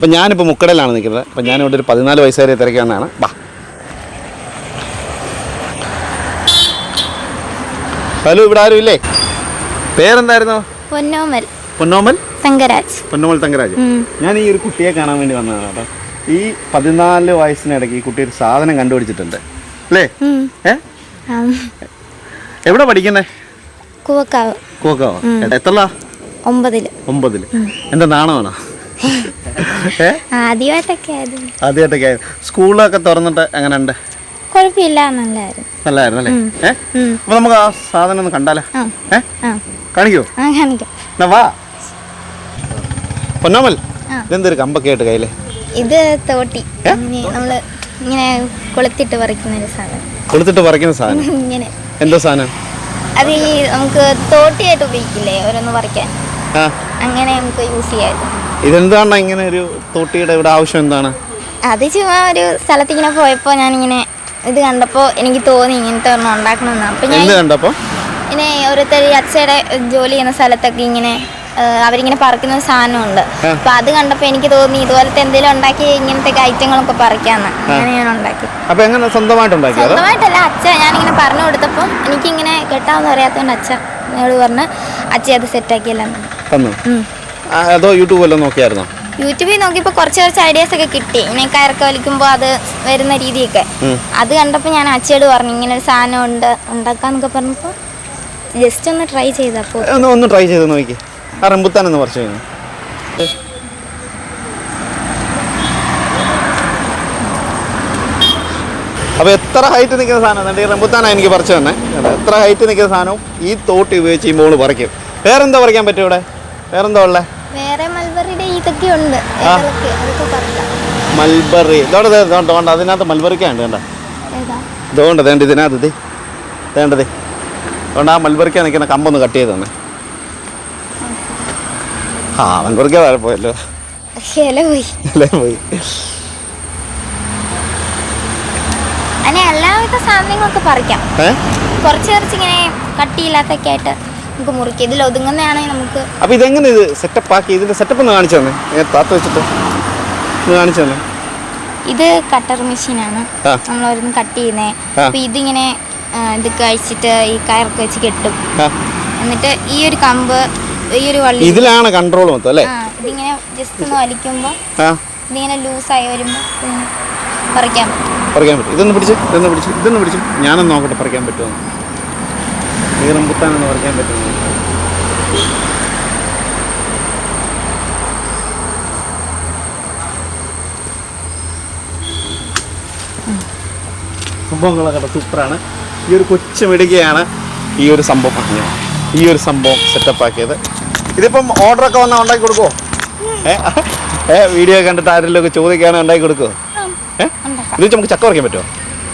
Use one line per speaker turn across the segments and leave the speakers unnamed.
അപ്പം ഞാനിപ്പോൾ മുക്കടയിലാണ് നിൽക്കുന്നത്. അപ്പം ഞാനിവിടെ ഒരു പതിനാല് വയസ്സുകാരെ തിരക്കാന്നാണ് വാ. ഹലോ ഇവിടെ ആരും ഇല്ലേ? പേരെന്തായിരുന്നു?
പൊന്നോമൽ.
പൊന്നോമൽ?
തങ്കരാജ്
പൊന്നോമൽ തങ്കരാജ് ഞാൻ ഈ ഒരു കുട്ടിയെ കാണാൻ വേണ്ടി വന്നതാണ്. കേട്ടോ ഈ പതിനാല് വയസ്സിനിടയ്ക്ക് ഈ കുട്ടി ഒരു സാധനം കണ്ടുപിടിച്ചിട്ടുണ്ട്. അല്ലേ. എവിടെ പഠിക്കുന്നേ?
കൂവക്കാവ്.
കുവക്കാവ്? എത്ര
ഒമ്പതിൽ.
ഒമ്പതിൽ. എന്താ നാണമാണോ
ആദ്യമായിട്ടൊക്കെ ആയിരുന്നു
ആദ്യമായിട്ടൊക്കെ സ്കൂളൊക്കെ തുറന്നിട്ട് എങ്ങനെയുണ്ട്?
കുഴപ്പമില്ല നല്ലായിരുന്നു
നല്ലായിരുന്നു അല്ലേ ഏ? അപ്പൊ നമുക്ക് ആ സാധനം ഒന്ന് കണ്ടാലോ?
ആ.
കാണിക്കോ?
കാണിക്കാം.
എന്നാ വാ. പൊന്നോമൽ. ഇതെന്തൊരു കമ്പൊക്കെ ആയിട്ട് കയ്യിൽ?
ഇത് തോട്ടി. നമ്മൾ ഇങ്ങനെ കൊളുത്തിട്ട് പറിക്കുന്ന ഒരു സാധനം.
കൊളുത്തിട്ട് പറിക്കുന്ന സാധനം?
ഇങ്ങനെ.
എന്തോ സാധനം?
അത് ഈ നമുക്ക് തോട്ടിയായിട്ട് ഉപയോഗിക്കില്ലേ? ഓരോന്ന് പറിക്കാൻ. അങ്ങനെ നമുക്ക് യൂസ് ചെയ്യാമായിരുന്നു.
ഇതെന്താണ് ഇങ്ങനെ ഒരു തോട്ടിയുടെ ഇവിടെ ആവശ്യം എന്താണ്?
അത് ചുമ്മാ ഒരു സ്ഥലത്ത് ഇങ്ങനെ പോയപ്പോൾ ഞാനിങ്ങനെ ഇത് കണ്ടപ്പോൾ എനിക്ക് തോന്നി ഇങ്ങനത്തെ ഒരെണ്ണം ഉണ്ടാക്കണമെന്ന്. അപ്പം ഞാൻ
എന്ത് കണ്ടപ്പോ?
ഇങ്ങനെ ഓരോരുത്തർ അച്ഛയുടെ ജോലി ചെയ്യുന്ന സ്ഥലത്തൊക്കെ ഇങ്ങനെ ആ, അവരിങ്ങനെ പറിക്കുന്ന ഒരു സാധനമുണ്ട്. അപ്പൊ അത് കണ്ടപ്പോൾ എനിക്ക് തോന്നി ഇതുപോലത്തെ എന്തെങ്കിലും ഉണ്ടാക്കി ഇങ്ങനത്തെ ഐറ്റങ്ങളൊക്കെ പറിക്കാന്ന്. അങ്ങനെ ഞാൻ ഉണ്ടാക്കി.
അപ്പോൾ എങ്ങനെ
സ്വന്തമായിട്ടല്ല അച്ഛ ഞാനിങ്ങനെ പറഞ്ഞു കൊടുത്തപ്പം എനിക്കിങ്ങനെ കെട്ടാമെന്ന് അറിയാത്തതുകൊണ്ട് അച്ഛ എന്നോട് പറഞ്ഞ് അച്ഛ അത് സെറ്റാക്കിയല്ലോ
തന്നു. അതോ യൂട്യൂബ് വല്ലതും നോക്കിയായിരുന്നോ?
യൂട്യൂബിൽ നോക്കിയപ്പോൾ കുറച്ച് കുറച്ച് ഐഡിയാസ് ഒക്കെ കിട്ടി. ഇങ്ങനെ കയറൊക്കെ വലിക്കുമ്പോൾ അത് വരുന്ന രീതിയൊക്കെ. അത് കണ്ടപ്പോൾ ഞാൻ അച്ഛയോട് പറഞ്ഞു ഇങ്ങനെ ഒരു സാധനം ഉണ്ട് ഉണ്ടാക്കാന്നൊക്കെ പറഞ്ഞപ്പോൾ ജസ്റ്റ് ഒന്ന് ട്രൈ ചെയ്തപ്പോൾ
ഒന്ന് ഒന്ന് ട്രൈ ചെയ്ത് നോക്കി. ആ റംബുത്താൻ ഒന്ന് പറിച്ചു കഴിഞ്ഞു. അപ്പോൾ എത്ര ഹൈറ്റ് നിൽക്കുന്ന സാധനം? എന്നിട്ട് ഈ റംബുത്താനാണ് എനിക്ക് പറിച്ചു തന്നെ. എത്ര ഹൈറ്റ് നിൽക്കുന്ന സാധനവും ഈ തോട്ടി ഉപയോഗിച്ച് ഈ മോൾ പറിക്കും. വേറെന്താ പറിക്കാൻ പറ്റും ഇവിടെ? വേറെന്താ ഉള്ളത്
വേറെ മൽബറിയുടെ ഇതൊക്കെ ഉണ്ട്.
മൽബറി. ഇതോടെ ഇതുകൊണ്ട് വേണ്ട അതിനകത്ത് മൽബറിക്കുണ്ട് വേണ്ട
ഏതാ?
ഇതുകൊണ്ട് വേണ്ട ഇതിനകത്ത് ഇത് വേണ്ടത് അതുകൊണ്ട് ആ മൽബറിക്ക നിൽക്കുന്ന കമ്പൊന്ന് കട്ട് ചെയ്ത് തന്നെ. ആ മൽബറിക്ക താഴെ പോയല്ലോ.
പോയി. എല്ലാവിധ സാധനങ്ങളൊക്കെ പറിക്കാം. കുറച്ച് കുറച്ച് ഇങ്ങനെ കട്ടിയില്ലാത്തൊക്കെ ആയിട്ട് നമുക്ക് മുറിക്കുക ഇതിൽ ഒതുങ്ങുന്നതാണെങ്കിൽ നമുക്ക്
അപ്പോൾ ഇതെങ്ങനെ ഇത് സെറ്റപ്പ് ആക്കി? ഇതിന്റെ സെറ്റപ്പ് ഒന്ന് കാണിച്ചു തന്നെ. താത്ത വെച്ചിട്ട്. ഒന്ന് കാണിച്ചു തന്നെ.
ഇത് കട്ടർ മെഷീനാണ്
ആ.
നമ്മൾ ഓരോന്ന് കട്ട് ചെയ്യുന്നേ.
ആ.
അപ്പോൾ ഇതിങ്ങനെ ആ, ഇത് കഴിച്ചിട്ട് ഈ കയറൊക്കെ വെച്ച് കെട്ടും.
ആ.
എന്നിട്ട് ഈ ഒരു കമ്പ് ഈ ഒരു വള്ളി
ഇതിലാണ് കൺട്രോൾ മൊത്തം അല്ലേ?
ആ ഇതിങ്ങനെ ജസ്റ്റ് ഒന്ന് വലിക്കുമ്പോൾ
ആ.
ഇതിങ്ങനെ ലൂസായി വരുമ്പോൾ പറിക്കാൻ പറ്റും.
പറിക്കാൻ പറ്റും. ഇതൊന്ന് പിടിച്ച് ഇതൊന്ന് പിടിച്ച് ഇതൊന്ന് പിടിച്ച്. ഞാനൊന്ന് നോക്കട്ടെ പറിക്കാൻ പറ്റുമോ ഈ എന്ന് പറയാൻ പറ്റുന്നത്. സംഭവങ്ങളൊക്കെ സൂപ്പറാണ്. ഈ ഒരു കൊച്ചു മിടുകയാണ് ഈ ഒരു സംഭവം. ഈ ഒരു സംഭവം സെറ്റപ്പ് ആക്കിയത്. ഇതിപ്പം ഓർഡറൊക്കെ വന്നാൽ ഉണ്ടാക്കി കൊടുക്കുമോ ഏ? വീഡിയോ കണ്ടിട്ട് ആരെങ്കിലും ഒക്കെ ചോദിക്കുകയാണെങ്കിൽ ഉണ്ടാക്കി കൊടുക്കുമോ ഏ? ഇത് നമുക്ക് ചക്ക പറിക്കാൻ പറ്റുമോ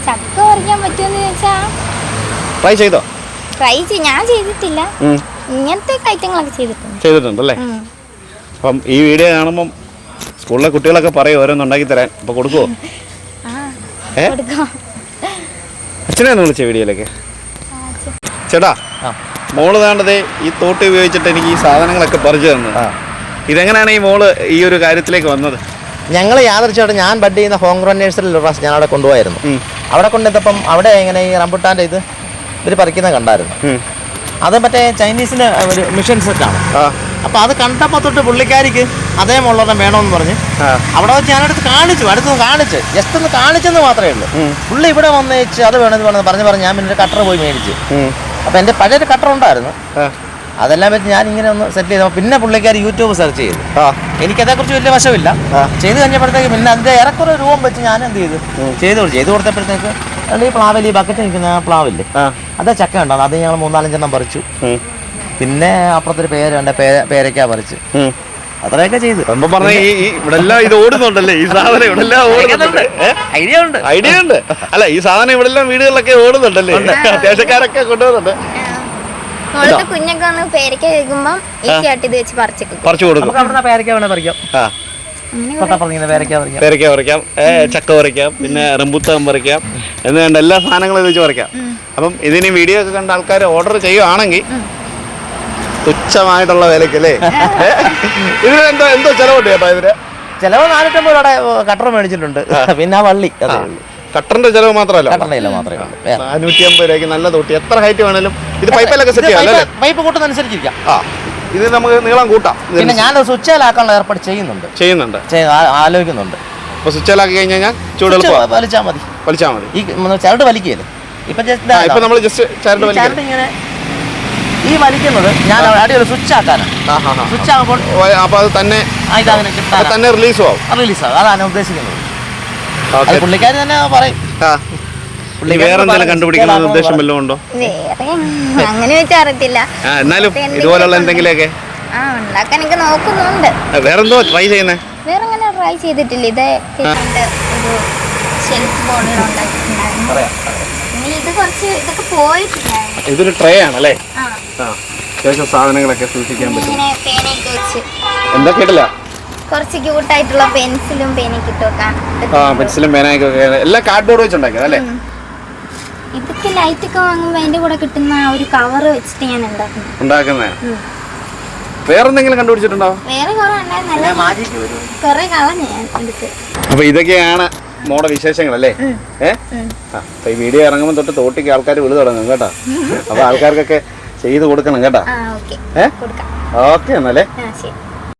ചക്ക പറിക്കാൻ പറ്റുമോ
ട്രൈ ചെയ്തോ?
ട്രൈ ചെയ്ത് ഞാൻ ചെയ്തിട്ടില്ല. ഇങ്ങനത്തെ ഐറ്റങ്ങളൊക്കെ ചെയ്തിട്ടുണ്ട്.
ചെയ്തിട്ടുണ്ടല്ലേ?
അല്ലേ
അപ്പം ഈ വീഡിയോ കാണുമ്പം സ്കൂളിലെ കുട്ടികളൊക്കെ പറയും ഓരോന്ന് ഉണ്ടാക്കി തരാൻ. അപ്പൊ കൊടുക്കുമോ
ആ കൊടുക്കാം.
അച്ഛനെ ഒന്ന് വിളിച്ച വീഡിയോയിലേക്ക്. ചേട്ടാ മോൾ താണ്ടത് ഈ തോട്ടി ഉപയോഗിച്ചിട്ട് എനിക്ക് ഈ സാധനങ്ങളൊക്കെ പറിച്ചു തന്നത്. ഇതെങ്ങനെയാണ് ഈ മോൾ ഈ ഒരു കാര്യത്തിലേക്ക് വന്നത്?
ഞങ്ങൾ യാദർച്ചയായിട്ട് ഞാൻ ബഡ് ചെയ്യുന്ന ഹോം ഗ്രോ നഴ്സറിയിൽ ഒരു പ്രാവശ്യം ഞാൻ അവിടെ കൊണ്ടുപോയായിരുന്നു അവിടെ കൊണ്ടെത്തപ്പം അവിടെ എങ്ങനെ ഈ റംബുട്ടാന്റെ ഇത്? ഇവർ പറിക്കുന്നത് കണ്ടായിരുന്നു. അത് മറ്റേ ചൈനീസിന്റെ ഒരു മിഷൻ സെറ്റ്
ആണ്.
അപ്പോൾ അത് കണ്ടപ്പോ തൊട്ട് പുള്ളിക്കാരിക്ക് അതേ മുള്ളൊരെണ്ണം വേണമെന്ന് പറഞ്ഞ് അവിടെ വെച്ച് ഞാനടുത്ത് കാണിച്ചു അടുത്തൊന്ന് കാണിച്ച് ജസ്റ്റ് ഒന്ന് കാണിച്ചെന്ന് മാത്രമേ ഉള്ളൂ. പുള്ളി ഇവിടെ വന്നേച്ച് അത് വേണമെന്ന് പറഞ്ഞു പറഞ്ഞു പറഞ്ഞു ഞാൻ പിന്നെ ഒരു കട്ടർ പോയി മേടിച്ച്. അപ്പൊ എന്റെ പഴയൊരു കട്ടർ ഉണ്ടായിരുന്നു. അതെല്ലാം വെച്ച് ഞാൻ ഇങ്ങനെ ഒന്ന് സെറ്റ് ചെയ്തു പിന്നെ പുള്ളിക്കാർ യൂട്യൂബ് സെർച്ച് ചെയ്തു. എനിക്കതേക്കുറിച്ച് വലിയ വശമില്ല. ചെയ്ത് കഴിഞ്ഞപ്പോഴത്തേക്ക് പിന്നെ അതിന്റെ ഏറെക്കുറെ രൂപം വെച്ച് ഞാൻ എന്ത് ചെയ്തു? ചെയ്തു കൊടുത്തു. ചെയ്ത് കൊടുത്തപ്പോഴത്തേക്ക് ഈ പ്ലാവിൽ ഈ ബക്കറ്റ് നിൽക്കുന്ന പ്ലാവില്ലേ? അത് ചക്ക ഉണ്ടാവും അത് ഞങ്ങൾ മൂന്നാലഞ്ചെണ്ണം പറിച്ചു. പിന്നെ അപ്പുറത്തൊരു പേരുണ്ട് പേര പേരയ്ക്ക പറിച്ച്. അത്രയൊക്കെ ചെയ്തു.
പറഞ്ഞ ഈ ഇവിടെ എല്ലാം ഇത് ഓടുന്നുണ്ടല്ലേ? ഈ സാധനം ഇവിടെ എല്ലാം ഓടുന്നുണ്ട്.
ഐഡിയ ഉണ്ട്.
ഐഡിയ ഉണ്ട്. അല്ല ഈ സാധനം ഇവിടെ എല്ലാം വീടുകളിലൊക്കെ ഓടുന്നുണ്ടല്ലേ? അത്യാവശ്യക്കാരൊക്കെ കൊണ്ടുവരുന്നുണ്ട്.
കുഞ്ഞൊക്കെ വന്ന് പേരയ്ക്ക കേൾക്കുമ്പം ഈ കേട്ട് ഇത് വെച്ച് പറിച്ചേക്കും
പറിച്ചു കൊടുക്കും.
പേരയ്ക്ക വേണേ പറിക്കാം. പേരയ്ക്ക പറിക്കാം.
ചക്ക പറിക്കാം. പിന്നെ റംബുത്താൻ പറിക്കാം. എന്ന് വേണ്ട എല്ലാ സാധനങ്ങളും ഇത് വെച്ച് പറിക്കാം. അപ്പം ഇതിന് വീഡിയോ ഒക്കെ കണ്ട ആൾക്കാർ ഓർഡർ ചെയ്യുവാണെങ്കിൽ തുച്ഛമായിട്ടുള്ള വിലക്ക് അല്ലേ? ഇതിന് എന്തോ എന്തോ ചെലവുണ്ട് ചേട്ടാ ഇതിന്?
ചെലവ് നാനൂറ്റമ്പത് രൂപയുടെ കട്ടർ മേടിച്ചിട്ടുണ്ട്. പിന്നെ ആ വള്ളി
കട്ടറിന്റെ ചെലവ് മാത്രമല്ല. നാനൂറ്റി അമ്പത് രൂപയ്ക്ക് നല്ല തൊട്ടി. എത്ര ഹൈറ്റ് വേണേലും. ഇത് പൈപ്പിലൊക്കെ
ഇത്
സെറ്റ് ചെയ്യാം
പൈപ്പ് പൈപ്പ് കൂട്ടുന്നതനുസരിച്ചിരിക്കാം.
ആ. ഇത് നമുക്ക് നീളം കൂട്ടാം.
പിന്നെ ഞാൻ സ്വിച്ചിലാക്കാനുള്ള ഏർപ്പാട് ചെയ്യുന്നുണ്ട്.
ചെയ്യുന്നുണ്ട്.
ചെയ്യ- ആലോചിക്കുന്നുണ്ട്.
അപ്പൊ സ്വിച്ചിലാക്കി കഴിഞ്ഞ് കഴിഞ്ഞാൽ ചൂട് എളുപ്പമാണ്
വലിച്ചാൽ മതി.
വലിച്ചാൽ മതി.
ഈ ചരട് വലിക്കുകയല്ലേ? ഇപ്പൊ
ആ, നമ്മൾ ജസ്റ്റ് ചരട്
ചരട് ഇങ്ങനെ ഈ വലിക്കുന്നത് ഞാൻ സ്വിച്ച് ആക്കാനാണ് സ്വിച്ച് ആകുമ്പോൾ
അപ്പൊ അത് തന്നെ
ആ ഇതങ്ങനെ
തന്നെ റിലീസും ആവും.
റിലീസ് ആകും അതാണ് ഉദ്ദേശിക്കുന്നത്. പുള്ളിക്കാരി തന്നെ പറയും.
വേറെ എന്തെങ്കിലും കണ്ടുപിടിക്കണം ഉദ്ദേശം വല്ലതും ഉണ്ടോ?
വേറെ അങ്ങനെ വെച്ചാൽ അറിയത്തില്ല.
എന്നാലും
എന്തെങ്കിലും
ഇതുപോലുള്ള
ഒക്കെ
എന്തെങ്കിലുമൊക്കെ.
ആ ഉണ്ടാക്കാൻ എനിക്ക് നോക്കുന്നുണ്ട്.
വേറെന്തോ ട്രൈ ചെയ്യുന്നേ?
വേറെ അങ്ങനെ ട്രൈ ചെയ്തിട്ടില്ല. ഇത് ചെയ്തിട്ട് ഒരു ഷെൽഫ് ബോർഡുകൾ ഉണ്ടാക്കിയിട്ടുണ്ടായിരുന്നു. ഇത് കുറച്ച് ഇതൊക്കെ
ഇതൊരു ട്രേ ആണല്ലേ?
ആ.
ആ അത്യാവശ്യം സാധനങ്ങളൊക്കെ സൂക്ഷിക്കാൻ പറ്റും.
പേനയൊക്കെ വെച്ച്.
എന്താ കേട്ടില്ല?
കുറച്ച് ക്യൂട്ടായിട്ടുള്ള പെൻസിലും പേനയൊക്കെ ഇട്ട് വെക്കാൻ
ആ പെൻസിലും പേനയൊക്കെ എല്ലാം കാർഡ്ബോർഡ് വെച്ചുണ്ടാക്കിയത് അല്ലേ?
ഇതൊക്കെ ലൈറ്റ് ഒക്കെ വാങ്ങുമ്പോൾ അതിന്റെ കൂടെ കിട്ടുന്ന ആ ഒരു കവർ വെച്ചിട്ട് ഞാൻ ഉണ്ടാക്കുന്നു.
ഉണ്ടാക്കുന്നേ?
ഉം.
വേറെന്തെങ്കിലും കണ്ടുപിടിച്ചിട്ടുണ്ടോ?
വേറെ കുറെ
വരും.
കുറെ കളഞ്ഞു ഞാൻ എടുത്ത്.
അപ്പൊ ഇതൊക്കെയാണ് മോടെ വിശേഷങ്ങൾ അല്ലേ അപ്പൊ ഈ വീഡിയോ ഇറങ്ങുമ്പോൾ തൊട്ട് തോട്ടിക്ക് ആൾക്കാർ വിളി തുടങ്ങും കേട്ടോ. അപ്പൊ ആൾക്കാർക്കൊക്കെ ചെയ്ത് കൊടുക്കണം കേട്ടോ.
ആ ഓക്കെ.
ഏ?
കൊടുക്കാം.
ഓക്കെ എന്നാലേ.
ആ ശരി.